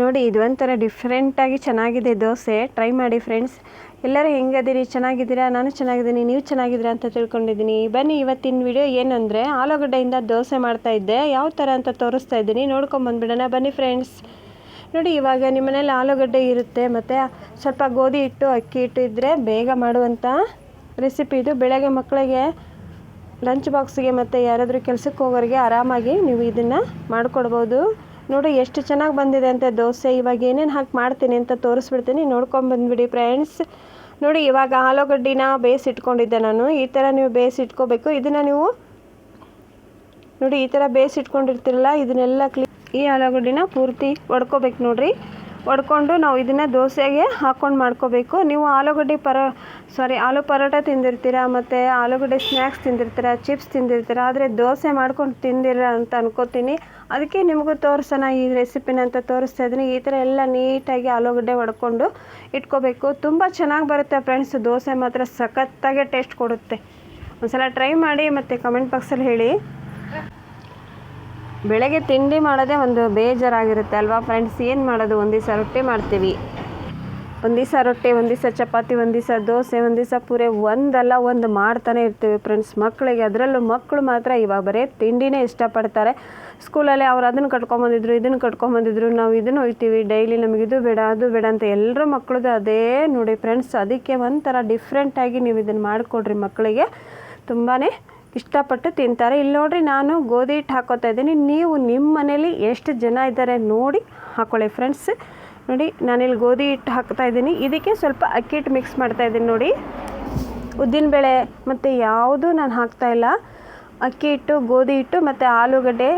ನೋಡಿ, ಇದು ಒಂಥರ ಡಿಫ್ರೆಂಟಾಗಿ ಚೆನ್ನಾಗಿದೆ ದೋಸೆ. ಟ್ರೈ ಮಾಡಿ ಫ್ರೆಂಡ್ಸ್ ಎಲ್ಲರೂ ಹೆಂಗದಿರಿ ಚೆನ್ನಾಗಿದ್ದೀರಾ? ನಾನು ಚೆನ್ನಾಗಿದ್ದೀನಿ, ನೀವು ಚೆನ್ನಾಗಿದ್ದೀರಾ ಅಂತ ತಿಳ್ಕೊಂಡಿದ್ದೀನಿ. ಬನ್ನಿ, ಇವತ್ತಿನ ವಿಡಿಯೋ ಏನಂದರೆ, ಆಲೂಗಡ್ಡೆಯಿಂದ ದೋಸೆ ಮಾಡ್ತಾ ಇದ್ದೆ. ಯಾವ ಥರ ಅಂತ ತೋರಿಸ್ತಾ ಇದ್ದೀನಿ. ನೋಡ್ಕೊಂಬಂದ್ಬಿಡೋಣ ಬನ್ನಿ ಫ್ರೆಂಡ್ಸ್ ನೋಡಿ, ಇವಾಗ ನಿಮ್ಮ ಮನೇಲಿ ಆಲೂಗಡ್ಡೆ ಇರುತ್ತೆ, ಮತ್ತು ಸ್ವಲ್ಪ ಗೋಧಿ ಹಿಟ್ಟು, ಅಕ್ಕಿ ಹಿಟ್ಟು ಇದ್ದರೆ ಬೇಗ ಮಾಡುವಂಥ ರೆಸಿಪಿ ಇದು. ಬೆಳಗ್ಗೆ ಮಕ್ಕಳಿಗೆ ಲಂಚ್ ಬಾಕ್ಸ್ಗೆ ಮತ್ತು ಯಾರಾದರೂ ಕೆಲಸಕ್ಕೆ ಹೋಗೋರಿಗೆ ಆರಾಮಾಗಿ ನೀವು ಇದನ್ನು ಮಾಡಿಕೊಡ್ಬೋದು. ನೋಡಿ, ಎಷ್ಟು ಚೆನ್ನಾಗಿ ಬಂದಿದೆ ಅಂತ ದೋಸೆ. ಇವಾಗ ಏನೇನು ಹಾಕಿ ಮಾಡ್ತೀನಿ ಅಂತ ತೋರಿಸ್ಬಿಡ್ತೀನಿ. ನೋಡ್ಕೊಂಡು ಬಂದ್ಬಿಡಿ ಫ್ರೆಂಡ್ಸ್. ನೋಡಿ, ಇವಾಗ ಆಲೂಗಡ್ಡಿನ ಬೇಯಿಸಿ ಇಟ್ಕೊಂಡಿದ್ದೆ ನಾನು. ಈ ಥರ ನೀವು ಬೇಯಿಸಿ ಇಟ್ಕೋಬೇಕು. ಇದನ್ನು ನೀವು ನೋಡಿ, ಈ ಥರ ಬೇಯಿಸಿ ಇಟ್ಕೊಂಡಿರ್ತೀರಲ್ಲ, ಇದನ್ನೆಲ್ಲ ಕ್ಲೀ ಈ ಆಲೂಗಡ್ಡಿನ ಪೂರ್ತಿ ಒಡ್ಕೋಬೇಕು ನೋಡ್ರಿ. ಒಡ್ಕೊಂಡು ನಾವು ಇದನ್ನು ದೋಸೆಗೆ ಹಾಕ್ಕೊಂಡು ಮಾಡ್ಕೋಬೇಕು. ನೀವು ಆಲೂಗಡ್ಡೆ ಪರ ಸಾರಿ ಆಲೂ ಪರೋಟ ತಿಂದಿರ್ತೀರ ಮತ್ತು ಆಲೂಗಡ್ಡೆ ಸ್ನ್ಯಾಕ್ಸ್ ತಿಂದಿರ್ತೀರ ಚಿಪ್ಸ್ ತಿಂದಿರ್ತೀರ, ಆದರೆ ದೋಸೆ ಮಾಡ್ಕೊಂಡು ತಿಂದಿರ ಅಂತ ಅನ್ಕೋತೀನಿ. ಅದಕ್ಕೆ ನಿಮಗೂ ತೋರಿಸೋಣ ಈ ರೆಸಿಪಿನ ಅಂತ ತೋರಿಸ್ತಾ ಇದ್ದೀನಿ. ಈ ಥರ ಎಲ್ಲ ನೀಟಾಗಿ ಆಲೂಗಡ್ಡೆ ಒಡ್ಕೊಂಡು ಇಟ್ಕೋಬೇಕು. ತುಂಬ ಚೆನ್ನಾಗಿ ಬರುತ್ತೆ ಫ್ರೆಂಡ್ಸ್ ದೋಸೆ ಮಾತ್ರ ಸಖತ್ತಾಗೆ ಟೇಸ್ಟ್ ಕೊಡುತ್ತೆ. ಒಂದ್ಸಲ ಟ್ರೈ ಮಾಡಿ ಮತ್ತು ಕಮೆಂಟ್ ಬಾಕ್ಸಲ್ಲಿ ಹೇಳಿ. ಬೆಳಗ್ಗೆ ತಿಂಡಿ ಮಾಡೋದೇ ಒಂದು ಬೇಜಾರಾಗಿರುತ್ತೆ ಅಲ್ವಾ ಫ್ರೆಂಡ್ಸ್ ಏನು ಮಾಡೋದು? ಒಂದು ದಿವಸ ರೊಟ್ಟಿ ಮಾಡ್ತೀವಿ. ಒಂದು ದಿವಸ ರೊಟ್ಟಿ, ಒಂದು ದಿವಸ ಚಪಾತಿ, ಒಂದು ದಿವಸ ದೋಸೆ, ಒಂದು ದಿವಸ ಪೂರೆ, ಒಂದಲ್ಲ ಒಂದು ಮಾಡ್ತಾನೆ ಇರ್ತೀವಿ ಫ್ರೆಂಡ್ಸ್ ಮಕ್ಕಳಿಗೆ ಅದರಲ್ಲೂ ಮಕ್ಕಳು ಮಾತ್ರ ಇವಾಗ ಬರೀ ತಿಂಡಿನೇ ಇಷ್ಟಪಡ್ತಾರೆ. ಸ್ಕೂಲಲ್ಲಿ ಅವ್ರು ಅದನ್ನು ಕಟ್ಕೊಂಬಂದಿದ್ರು ಇದನ್ನು ಕಟ್ಕೊಂಬಂದಿದ್ರು ನಾವು ಇದನ್ನು ಹೋಗ್ತೀವಿ ಡೈಲಿ ನಮಗೆ ಇದು ಬೇಡ, ಅದು ಬೇಡ ಅಂತ ಎಲ್ಲರೂ ಮಕ್ಕಳದು ಅದೇ ನೋಡಿ ಫ್ರೆಂಡ್ಸ್ ಅದಕ್ಕೆ ಒಂಥರ ಡಿಫ್ರೆಂಟಾಗಿ ನೀವು ಇದನ್ನು ಮಾಡಿಕೊಡ್ರಿ ಮಕ್ಕಳಿಗೆ ತುಂಬಾ ಇಷ್ಟಪಟ್ಟು ತಿಂತಾರೆ. ಇಲ್ಲಿ ನೋಡಿರಿ ನಾನು ಗೋಧಿ ಹಿಟ್ಟು ಹಾಕೋತಾ ಇದ್ದೀನಿ. ನೀವು ನಿಮ್ಮ ಮನೇಲಿ ಎಷ್ಟು ಜನ ಇದ್ದಾರೆ ನೋಡಿ ಹಾಕೊಳ್ಳಿ ಫ್ರೆಂಡ್ಸ್. ನೋಡಿ, ನಾನಿಲ್ಲಿ ಗೋಧಿ ಹಿಟ್ಟು ಹಾಕ್ತಾ ಇದ್ದೀನಿ. ಇದಕ್ಕೆ ಸ್ವಲ್ಪ ಅಕ್ಕಿ ಹಿಟ್ಟು ಮಿಕ್ಸ್ ಮಾಡ್ತಾ ಇದ್ದೀನಿ ನೋಡಿ. ಉದ್ದಿನಬೇಳೆ ಮತ್ತು ಯಾವುದೂ ನಾನು ಹಾಕ್ತಾ ಇಲ್ಲ. ಅಕ್ಕಿ ಹಿಟ್ಟು, ಗೋಧಿ ಹಿಟ್ಟು ಮತ್ತು ಆಲೂಗಡ್ಡೆ,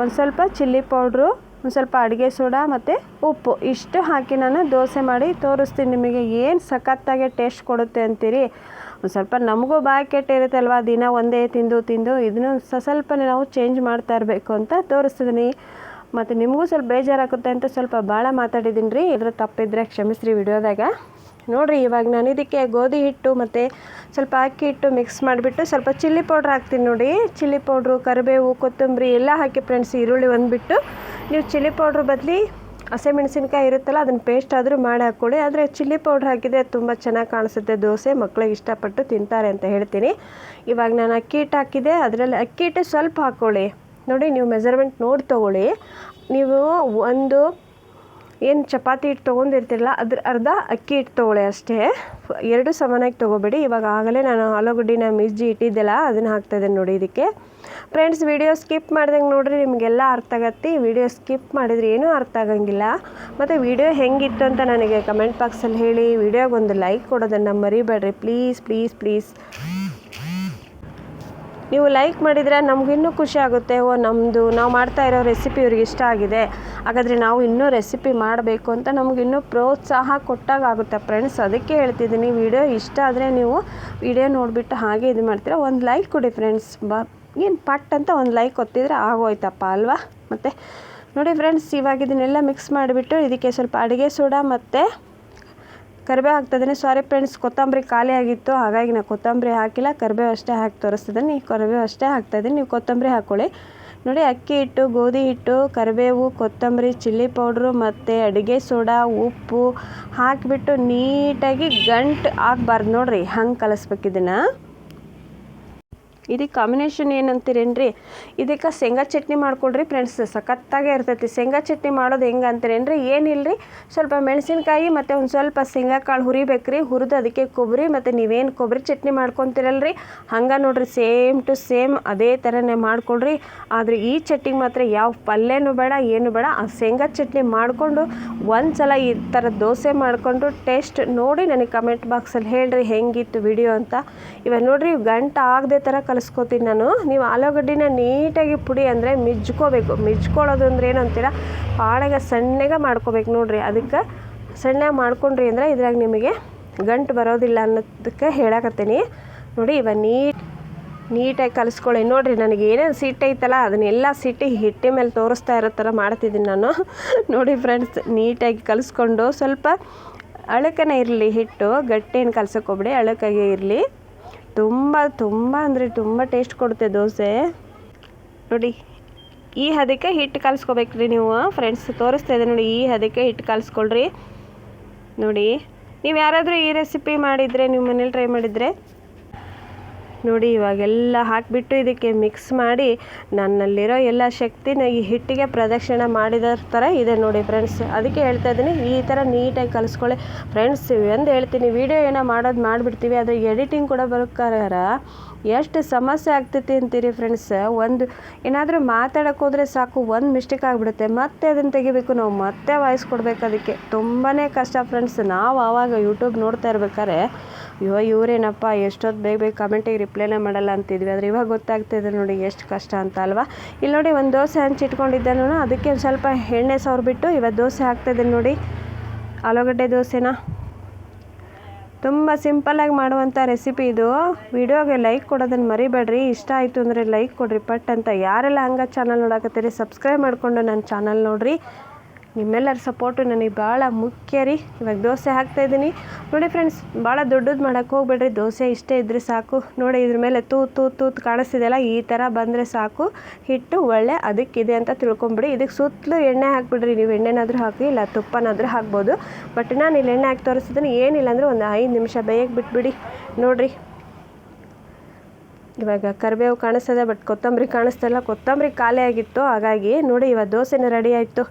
ಒಂದು ಸ್ವಲ್ಪ ಚಿಲ್ಲಿ ಪೌಡ್ರು, ಒಂದು ಸ್ವಲ್ಪ ಅಡುಗೆ ಸೋಡಾ ಮತ್ತು ಉಪ್ಪು. ಇಷ್ಟು ಹಾಕಿ ನಾನು ದೋಸೆ ಮಾಡಿ ತೋರಿಸ್ತೀನಿ ನಿಮಗೆ. ಏನು ಸಖತ್ತಾಗೆ ಟೇಸ್ಟ್ ಕೊಡುತ್ತೆ ಅಂತೀರಿ? ಒಂದು ಸ್ವಲ್ಪ ನಮಗೂ ಬಾಯಿ ಅಲ್ವಾ ದಿನ ಒಂದೇ ತಿಂದು ತಿಂದು ಇದನ್ನು ಸ ಸ್ವಲ್ಪ ನಾವು ಚೇಂಜ್ ಮಾಡ್ತಾ ಇರಬೇಕು ಅಂತ ತೋರಿಸ್ತಿದ್ದೀನಿ ಮತ್ತು ನಿಮಗೂ ಸ್ವಲ್ಪ ಬೇಜಾರಾಗುತ್ತೆ ಅಂತ ಸ್ವಲ್ಪ ಭಾಳ ಮಾತಾಡಿದ್ದೀನಿ ರೀ ಇದ್ರ ತಪ್ಪಿದ್ರೆ ಕ್ಷಮಿಸ್ರಿ ವಿಡಿಯೋದಾಗ. ನೋಡಿರಿ, ಇವಾಗ ನಾನು ಇದಕ್ಕೆ ಗೋಧಿ ಹಿಟ್ಟು ಮತ್ತು ಸ್ವಲ್ಪ ಅಕ್ಕಿ ಹಿಟ್ಟು ಮಿಕ್ಸ್ ಮಾಡಿಬಿಟ್ಟು ಸ್ವಲ್ಪ ಚಿಲ್ಲಿ ಪೌಡ್ರ್ ಹಾಕ್ತೀನಿ ನೋಡಿ. ಚಿಲ್ಲಿ ಪೌಡ್ರು ಕರಿಬೇವು, ಕೊತ್ತಂಬರಿ ಎಲ್ಲ ಹಾಕಿ ಫ್ರೆಂಡ್ಸ್ ಈರುಳ್ಳಿ ಒಂದ್ಬಿಟ್ಟು. ನೀವು ಚಿಲ್ಲಿ ಪೌಡ್ರ್ ಬದಲಿ ಹಸಿಮೆಣಸಿನ್ಕಾಯಿ ಇರುತ್ತಲ್ಲ, ಅದನ್ನು ಪೇಸ್ಟ್ ಆದರೂ ಮಾಡಿ ಹಾಕ್ಕೊಳ್ಳಿ. ಆದರೆ ಚಿಲ್ಲಿ ಪೌಡ್ರ್ ಹಾಕಿದರೆ ತುಂಬ ಚೆನ್ನಾಗಿ ಕಾಣಿಸುತ್ತೆ. ದೋಸೆ ಮಕ್ಕಳಿಗೆ ಇಷ್ಟಪಟ್ಟು ತಿಂತಾರೆ ಅಂತ ಹೇಳ್ತೀನಿ. ಇವಾಗ ನಾನು ಅಕ್ಕಿ ಹಿಟ್ಟು ಹಾಕಿದೆ, ಅದರಲ್ಲಿ ಅಕ್ಕಿ ಹಿಟ್ಟು ಸ್ವಲ್ಪ ಹಾಕ್ಕೊಳ್ಳಿ. ನೋಡಿ, ನೀವು ಮೆಜರ್ಮೆಂಟ್ ನೋಡಿ ತೊಗೊಳ್ಳಿ. ನೀವು ಒಂದು ಏನು ಚಪಾತಿ ಹಿಟ್ಟು ತೊಗೊಂಡಿರ್ತಿರಲ್ಲ, ಅದ್ರ ಅರ್ಧ ಅಕ್ಕಿ ಹಿಟ್ಟು ತೊಗೊಳ್ಳಿ ಅಷ್ಟೇ. ಎರಡು ಸಮಾನಾಗಿ ತೊಗೋಬೇಡಿ. ಇವಾಗ ಆಗಲೇ ನಾನು ಆಲೂಗಡ್ಡಿನ ಮಿಜ್ಜಿ ಇಟ್ಟಿದ್ದೆಲ್ಲ, ಅದನ್ನು ಹಾಕ್ತಾಯಿದ್ದೇನೆ ನೋಡಿ ಇದಕ್ಕೆ. ಫ್ರೆಂಡ್ಸ್ ವಿಡಿಯೋ ಸ್ಕಿಪ್ ಮಾಡ್ದಂಗೆ ನೋಡಿರಿ, ನಿಮಗೆಲ್ಲ ಅರ್ಥ ಆಗತ್ತೆ. ವಿಡಿಯೋ ಸ್ಕಿಪ್ ಮಾಡಿದ್ರೆ ಏನೂ ಅರ್ಥ ಆಗಂಗಿಲ್ಲ. ಮತ್ತು ವಿಡಿಯೋ ಹೆಂಗಿತ್ತು ಅಂತ ನನಗೆ ಕಮೆಂಟ್ ಬಾಕ್ಸಲ್ಲಿ ಹೇಳಿ. ವಿಡಿಯೋಗೆ ಒಂದು ಲೈಕ್ ಕೊಡೋದನ್ನು ಮರಿಬೇಡ್ರಿ. ಪ್ಲೀಸ್ ಪ್ಲೀಸ್ ಪ್ಲೀಸ್ ನೀವು ಲೈಕ್ ಮಾಡಿದರೆ ನಮಗಿನ್ನೂ ಖುಷಿ ಆಗುತ್ತೆ. ಓ ನಮ್ಮದು ನಾವು ಮಾಡ್ತಾ ಇರೋ ರೆಸಿಪಿ ಇವ್ರಿಗೆ ಇಷ್ಟ ಆಗಿದೆ. ಹಾಗಾದರೆ ನಾವು ಇನ್ನೂ ರೆಸಿಪಿ ಮಾಡಬೇಕು ಅಂತ ನಮಗಿನ್ನೂ ಪ್ರೋತ್ಸಾಹ ಕೊಟ್ಟಾಗ ಆಗುತ್ತೆ ಫ್ರೆಂಡ್ಸ್ ಅದಕ್ಕೆ ಹೇಳ್ತಿದ್ದೀನಿ ವಿಡಿಯೋ ಇಷ್ಟ ಆದರೆ ನೀವು ವಿಡಿಯೋ ನೋಡಿಬಿಟ್ಟು ಹಾಗೆ ಇದು ಮಾಡ್ತೀರಾ. ಒಂದು ಲೈಕ್ ಕೊಡಿ ಫ್ರೆಂಡ್ಸ್ ಬ, ಏನು ಪಟ್ ಅಂತ ಒಂದು ಲೈಕ್ ಒತ್ತಿದ್ರೆ ಆಗೋಯ್ತಪ್ಪ ಅಲ್ವಾ? ಮತ್ತು ನೋಡಿ ಫ್ರೆಂಡ್ಸ್ ಇವಾಗ ಇದನ್ನೆಲ್ಲ ಮಿಕ್ಸ್ ಮಾಡಿಬಿಟ್ಟು ಇದಕ್ಕೆ ಸ್ವಲ್ಪ ಅಡುಗೆ ಸೋಡಾ ಮತ್ತು ಕರಿಬೇವು ಹಾಕ್ತಿದ್ದೀನಿ ಸಾರಿ ಫ್ರೆಂಡ್ಸ್ ಕೊತ್ತಂಬರಿ ಖಾಲಿ ಆಗಿತ್ತು. ಹಾಗಾಗಿ ನಾನು ಕೊತ್ತಂಬರಿ ಹಾಕಿಲ್ಲ. ಕರಿಬೇವು ಅಷ್ಟೇ ಹಾಕಿ ತೋರಿಸ್ತಿದ್ದೀನಿ. ಕರಿಬೇವು ಅಷ್ಟೇ ಹಾಕ್ತಾಯಿದ್ದೀನಿ. ನೀವು ಕೊತ್ತಂಬರಿ ಹಾಕ್ಕೊಳ್ಳಿ ನೋಡಿ, ಅಕ್ಕಿ ಹಿಟ್ಟು, ಗೋಧಿ ಹಿಟ್ಟು, ಕರಿಬೇವು, ಕೊತ್ತಂಬರಿ, ಚಿಲ್ಲಿ ಪೌಡ್ರು ಮತ್ತು ಅಡುಗೆ ಸೋಡಾ, ಉಪ್ಪು ಹಾಕಿಬಿಟ್ಟು ನೀಟಾಗಿ ಗಂಟು ಆಗಬಾರ್ದು ನೋಡಿರಿ. ಹಂಗೆ ಕಲಿಸ್ಬೇಕು ಇದನ್ನು. ಇದಕ್ಕೆ ಕಾಂಬಿನೇಷನ್ ಏನಂತೀರೇನ್ರಿ? ಇದಕ್ಕೆ ಶೇಂಗಾ ಚಟ್ನಿ ಮಾಡ್ಕೊಳ್ರಿ ಫ್ರೆಂಡ್ಸ್ ಸಖತ್ತಾಗೇ ಇರ್ತೈತಿ. ಶೇಂಗಾ ಚಟ್ನಿ ಮಾಡೋದು ಹೆಂಗೆ ಅಂತೀರೇನ್ರಿ? ಏನಿಲ್ಲರಿ ಸ್ವಲ್ಪ ಮೆಣಸಿನ್ಕಾಯಿ ಮತ್ತು ಒಂದು ಸ್ವಲ್ಪ ಶೇಂಗಾ ಕಾಳು ಹುರಿಬೇಕ್ರಿ. ಹುರಿದು ಅದಕ್ಕೆ ಕೊಬ್ಬರಿ ಮತ್ತು ನೀವೇನು ಕೊಬ್ಬರಿ ಚಟ್ನಿ ಮಾಡ್ಕೊತೀರಲ್ರಿ? ಹಂಗೆ ನೋಡಿರಿ ಸೇಮ್ ಟು ಸೇಮ್ ಅದೇ ಥರನೇ ಮಾಡಿಕೊಡ್ರಿ. ಆದರೆ ಈ ಚಟ್ನಿಗೆ ಮಾತ್ರ ಯಾವ ಪಲ್ಯನೂ ಬೇಡ, ಏನು ಬೇಡ. ಆ ಶೇಂಗಾ ಚಟ್ನಿ ಮಾಡಿಕೊಂಡು ಒಂದು ಸಲ ಈ ಥರ ದೋಸೆ ಮಾಡಿಕೊಂಡು ಟೇಸ್ಟ್ ನೋಡಿ ನನಗೆ ಕಮೆಂಟ್ ಬಾಕ್ಸಲ್ಲಿ ಹೇಳ್ರಿ ಹೆಂಗಿತ್ತು ವಿಡಿಯೋ ಅಂತ. ಇವಾಗ ನೋಡಿರಿ, ಗಂಟೆ ಆಗದೆ ಥರ ಕಲಿಸ್ಕೊತೀನಿ ನಾನು. ನೀವು ಆಲೂಗಡ್ಡಿನ ನೀಟಾಗಿ ಪುಡಿ ಅಂದರೆ ಮಿಜ್ಕೋಬೇಕು. ಮಿಜ್ಕೊಳ್ಳೋದು ಅಂದ್ರೆ ಏನು ಅಂತೀರ? ಪಾಡಾಗ ಸಣ್ಣಗೆ ಮಾಡ್ಕೋಬೇಕು ನೋಡಿರಿ. ಅದಕ್ಕೆ ಸಣ್ಣ ಮಾಡ್ಕೊಂಡ್ರಿ ಅಂದರೆ ಇದ್ರಾಗ ನಿಮಗೆ ಗಂಟು ಬರೋದಿಲ್ಲ ಅನ್ನೋದಕ್ಕೆ ಹೇಳಕತ್ತೀನಿ. ನೋಡಿ ಇವಾಗ ನೀಟ್, ನೀಟಾಗಿ ಕಲಿಸ್ಕೊಳ್ಳಿ. ನೋಡಿರಿ, ನನಗೆ ಏನೇನು ಸಿಟ್ಟು ಐತಲ್ಲ ಅದನ್ನೆಲ್ಲ ಸಿಟ್ಟು ಹಿಟ್ಟಿ ಮೇಲೆ ತೋರಿಸ್ತಾ ಇರೋ ಥರ ಮಾಡ್ತಿದ್ದೀನಿ ನಾನು. ನೋಡಿ ಫ್ರೆಂಡ್ಸ್ ನೀಟಾಗಿ ಕಲಿಸ್ಕೊಂಡು ಸ್ವಲ್ಪ ಅಳಕನೇ ಇರಲಿ ಹಿಟ್ಟು. ಗಟ್ಟಿಯನ್ನು ಕಲ್ಸಕ್ಕೆ ಹೋಗ್ಬೇಡಿ, ಅಳಕಾಗೆ ಇರಲಿ. ತುಂಬ ತುಂಬ ಅಂದರೆ ತುಂಬ ಟೇಸ್ಟ್ ಕೊಡುತ್ತೆ ದೋಸೆ. ನೋಡಿ, ಈ ಹದಕ್ಕೆ ಹಿಟ್ಟು ಕಲಿಸ್ಕೋಬೇಕ್ರಿ ನೀವು ಫ್ರೆಂಡ್ಸ್ ತೋರಿಸ್ತಾ ಇದೆ ನೋಡಿ, ಈ ಹದಕ್ಕೆ ಹಿಟ್ಟು ಕಲಿಸ್ಕೊಳ್ರಿ. ನೋಡಿ, ನೀವು ಯಾರಾದರೂ ಈ ರೆಸಿಪಿ ಮಾಡಿದರೆ ನಿಮ್ಮ ಮನೇಲಿ ಟ್ರೈ ಮಾಡಿದರೆ ನೋಡಿ, ಇವಾಗೆಲ್ಲ ಹಾಕಿಬಿಟ್ಟು ಇದಕ್ಕೆ ಮಿಕ್ಸ್ ಮಾಡಿ ನನ್ನಲ್ಲಿರೋ ಎಲ್ಲ ಶಕ್ತಿನ ಈ ಹಿಟ್ಟಿಗೆ ಪ್ರದಕ್ಷಿಣೆ ಮಾಡಿದ ಥರ ಇದೆ ನೋಡಿ ಫ್ರೆಂಡ್ಸ್ ಅದಕ್ಕೆ ಹೇಳ್ತಾ ಇದ್ದೀನಿ, ಈ ಥರ ನೀಟಾಗಿ ಕಲಿಸ್ಕೊಳ್ಳಿ. ಫ್ರೆಂಡ್ಸ್ ಎಂದು ಹೇಳ್ತೀನಿ ವೀಡಿಯೋ ಏನೋ ಮಾಡೋದು ಮಾಡಿಬಿಡ್ತೀವಿ ಅದು ಎಡಿಟಿಂಗ್ ಕೂಡ ಬರ್ಕಾರ ಎಷ್ಟು ಸಮಸ್ಯೆ ಆಗ್ತೈತಿ ಅಂತೀರಿ ಫ್ರೆಂಡ್ಸ್ ಒಂದು, ಏನಾದರೂ ಮಾತಾಡೋಕೆ ಸಾಕು, ಒಂದು ಮಿಸ್ಟೇಕ್ ಆಗಿಬಿಡುತ್ತೆ. ಮತ್ತೆ ಅದನ್ನು ತೆಗಿಬೇಕು, ನಾವು ಮತ್ತೆ ವಾಯ್ಸ್ ಕೊಡಬೇಕು ಅದಕ್ಕೆ. ತುಂಬಾ ಕಷ್ಟ ಫ್ರೆಂಡ್ಸ್ ನಾವು ಆವಾಗ ಯೂಟ್ಯೂಬ್ ನೋಡ್ತಾ ಇರ್ಬೇಕಾದ್ರೆ ಅಯ್ಯೋ, ಇವರೇನಪ್ಪ ಎಷ್ಟೊತ್ತು ಬೇಗ ಬೇಗ ಕಮೆಂಟಿಗೆ ರಿಪ್ಲೈನೇ ಮಾಡಲ್ಲ ಅಂತಿದ್ವಿ. ಆದರೆ ಇವಾಗ ಗೊತ್ತಾಗ್ತಿದೆ ನೋಡಿ ಎಷ್ಟು ಕಷ್ಟ ಅಂತ ಅಲ್ವಾ? ಇಲ್ಲಿ ನೋಡಿ ಒಂದು ದೋಸೆ ಹಂಚಿಟ್ಕೊಂಡಿದ್ದೆ ನಾನು. ಅದಕ್ಕೆ ಒಂದು ಸ್ವಲ್ಪ ಎಣ್ಣೆ ಸವರ್ಬಿಟ್ಟು ಇವಾಗ ದೋಸೆ ಹಾಕ್ತಾಯಿದ್ದೀನಿ ನೋಡಿ. ಆಲೂಗಡ್ಡೆ ದೋಸೆನ. ತುಂಬ ಸಿಂಪಲ್ಲಾಗಿ ಮಾಡುವಂಥ ರೆಸಿಪಿ ಇದು. ವಿಡಿಯೋಗೆ ಲೈಕ್ ಕೊಡೋದನ್ನು ಮರಿಬೇಡ್ರಿ. ಇಷ್ಟ ಆಯಿತು ಅಂದರೆ ಲೈಕ್ ಕೊಡ್ರಿ. ಪಟ್ ಅಂತ ಯಾರೆಲ್ಲ ಹಂಗೆ ಚಾನಲ್ ನೋಡಕತ್ತೀರಿ ಸಬ್ಸ್ಕ್ರೈಬ್ ಮಾಡಿಕೊಂಡು ನನ್ನ ಚಾನಲ್ ನೋಡಿರಿ. ನಿಮ್ಮೆಲ್ಲರ ಸಪೋರ್ಟು ನನಗೆ ಭಾಳ ಮುಖ್ಯ ರೀ. ಇವಾಗ ದೋಸೆ ಹಾಕ್ತಾಯಿದ್ದೀನಿ ನೋಡಿ ಫ್ರೆಂಡ್ಸ್ ಭಾಳ ದೊಡ್ಡದು ಮಾಡೋಕ್ಕೆ ಹೋಗ್ಬೇಡ್ರಿ. ದೋಸೆ ಇಷ್ಟೇ ಇದ್ದರೆ ಸಾಕು. ನೋಡಿ ಇದ್ರ ಮೇಲೆ ತೂ ತೂ ತೂತ್ ಕಾಣಿಸ್ತಿದೆಯಲ್ಲ, ಈ ಥರ ಬಂದರೆ ಸಾಕು. ಹಿಟ್ಟು ಒಳ್ಳೆ ಅದಕ್ಕಿದೆ ಅಂತ ತಿಳ್ಕೊಂಬಿಡಿ. ಇದಕ್ಕೆ ಸುತ್ತಲೂ ಎಣ್ಣೆ ಹಾಕ್ಬಿಡ್ರಿ. ನೀವು ಎಣ್ಣೆನಾದರೂ ಹಾಕಿ ಇಲ್ಲ ತುಪ್ಪನಾದರೂ ಹಾಕ್ಬೋದು. ಬಟ್ ನಾನು ಇಲ್ಲಿ ಎಣ್ಣೆ ಹಾಕಿ ತೋರಿಸಿದ್ದೀನಿ ಏನಿಲ್ಲ ಅಂದರೆ ಒಂದು ಐದು ನಿಮಿಷ ಬೇಯಕ್ಕೆ ಬಿಟ್ಬಿಡಿ. ನೋಡಿರಿ. ಇವಾಗ ಕರಿಬೇವು ಕಾಣಿಸ್ತದೆ ಬಟ್ ಕೊತ್ತಂಬರಿ ಕಾಣಿಸ್ತಿಲ್ಲ ಕೊತ್ತಂಬರಿ ಖಾಲಿ ಆಗಿತ್ತು. ಹಾಗಾಗಿ ನೋಡಿ ಇವಾಗ ದೋಸೆನೇ ರೆಡಿ ಆಯಿತು.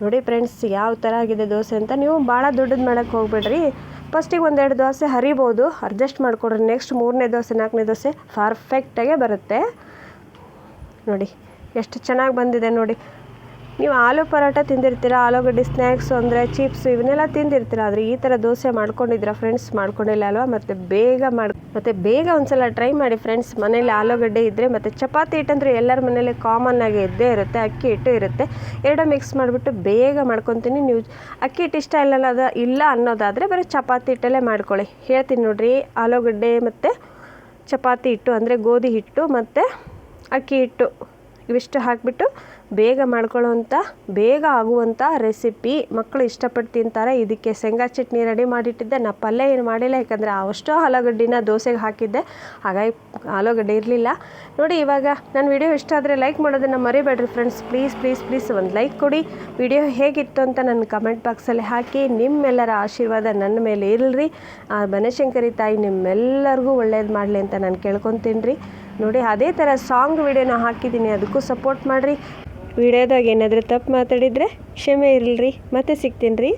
ನೋಡಿ ಫ್ರೆಂಡ್ಸ್, ಯಾವ ಥರ ಆಗಿದೆ ದೋಸೆ ಅಂತ ನೀವು ಭಾಳ ದೊಡ್ಡದು ಮಾಡೋಕ್ಕೆ ಹೋಗ್ಬೇಡ್ರಿ. ಫಸ್ಟಿಗೆ ಒಂದೆರಡು ದೋಸೆ ಹರಿಬೋದು. ಅಡ್ಜಸ್ಟ್ ಮಾಡಿಕೊಡ್ರಿ. ನೆಕ್ಸ್ಟ್ ಮೂರನೇ ದೋಸೆ, ನಾಲ್ಕನೇ ದೋಸೆ ಪರ್ಫೆಕ್ಟಾಗೇ ಬರುತ್ತೆ. ನೋಡಿ, ಎಷ್ಟು ಚೆನ್ನಾಗಿ ಬಂದಿದೆ ನೋಡಿ. ನೀವು ಆಲೂ ಪರೋಟ ತಿಂದಿರ್ತೀರ, ಆಲೂಗಡ್ಡೆ ಸ್ನ್ಯಾಕ್ಸ್ ಅಂದರೆ ಚಿಪ್ಸ್, ಇವನ್ನೆಲ್ಲ ತಿಂದಿರ್ತೀರ? ಆದರೆ ಈ ಥರ ದೋಸೆ ಮಾಡ್ಕೊಂಡಿದ್ದೀರಾ ಫ್ರೆಂಡ್ಸ್ ಮಾಡ್ಕೊಂಡಿಲ್ಲ ಅಲ್ವಾ? ಮತ್ತು ಬೇಗ ಮಾಡಿ, ಮತ್ತು ಬೇಗ ಒಂದ್ಸಲ ಟ್ರೈ ಮಾಡಿ ಫ್ರೆಂಡ್ಸ್ ಮನೇಲಿ ಆಲೂಗಡ್ಡೆ ಇದ್ದರೆ ಮತ್ತು ಚಪಾತಿ ಹಿಟ್ಟಂದ್ರೆ ಎಲ್ಲರ ಮನೇಲಿ ಕಾಮನ್ ಆಗಿ ಇದ್ದೇ ಇರುತ್ತೆ, ಅಕ್ಕಿ ಹಿಟ್ಟು ಇರುತ್ತೆ. ಎರಡೂ ಮಿಕ್ಸ್ ಮಾಡಿಬಿಟ್ಟು ಬೇಗ ಮಾಡ್ಕೊತೀನಿ. ನೀವು ಅಕ್ಕಿ ಹಿಟ್ಟು ಇಷ್ಟ ಅದ, ಇಲ್ಲ ಅನ್ನೋದಾದರೆ ಬರೀ ಚಪಾತಿ ಹಿಟ್ಟಲ್ಲೇ ಮಾಡ್ಕೊಳ್ಳಿ. ಹೇಳ್ತೀನಿ ನೋಡಿರಿ, ಆಲೂಗಡ್ಡೆ ಮತ್ತು ಚಪಾತಿ ಹಿಟ್ಟು ಅಂದರೆ ಗೋಧಿ ಹಿಟ್ಟು ಮತ್ತು ಅಕ್ಕಿ ಹಿಟ್ಟು. ಇವಿಷ್ಟು ಹಾಕಿಬಿಟ್ಟು ಬೇಗ ಮಾಡ್ಕೊಳ್ಳೋವಂಥ ಬೇಗ ಆಗುವಂಥ ರೆಸಿಪಿ ಮಕ್ಕಳು ಇಷ್ಟಪಟ್ಟು ತಿಂತಾರೆ. ಇದಕ್ಕೆ ಶೇಂಗಾ ಚಟ್ನಿ ರೆಡಿ ಮಾಡಿಟ್ಟಿದ್ದೆ. ನಾ ಪಲ್ಯ ಏನು ಮಾಡಿಲ್ಲ, ಯಾಕಂದರೆ ಅಷ್ಟು ಆಲೂಗಡ್ಡಿನ ದೋಸೆಗೆ ಹಾಕಿದ್ದೆ. ಹಾಗಾಗಿ ಆಲೂಗಡ್ಡೆ ಇರಲಿಲ್ಲ. ನೋಡಿ, ಇವಾಗ ನನ್ನ ವಿಡಿಯೋ ಇಷ್ಟ ಆದರೆ ಲೈಕ್ ಮಾಡೋದನ್ನು ಮರಿಬೇಡ್ರಿ ಫ್ರೆಂಡ್ಸ್ ಪ್ಲೀಸ್ ಪ್ಲೀಸ್ ಪ್ಲೀಸ್ ಒಂದು ಲೈಕ್ ಕೊಡಿ. ವಿಡಿಯೋ ಹೇಗಿತ್ತು ಅಂತ ನನ್ನ ಕಮೆಂಟ್ ಬಾಕ್ಸಲ್ಲಿ ಹಾಕಿ. ನಿಮ್ಮೆಲ್ಲರ ಆಶೀರ್ವಾದ ನನ್ನ ಮೇಲೆ ಇರಲಿ ಆ, ಬನಶಂಕರಿ ತಾಯಿ ನಿಮ್ಮೆಲ್ಲರಿಗೂ ಒಳ್ಳೇದು ಮಾಡಲಿ ಅಂತ ನಾನು ಕೇಳ್ಕೊತೀನಿ ರೀ. ನೋಡಿ, ಅದೇ ಥರ ಸಾಂಗ್ ವಿಡಿಯೋನ ಹಾಕಿದ್ದೀನಿ ಅದಕ್ಕೂ ಸಪೋರ್ಟ್ ಮಾಡಿರಿ. ವಿಡಿಯೋದಾಗ ಏನಾದರೂ ತಪ್ಪು ಮಾತಾಡಿದರೆ ಕ್ಷಮೆ ಇರಲ್ರಿ. ಮತ್ತೆ ಸಿಗ್ತೀನಿ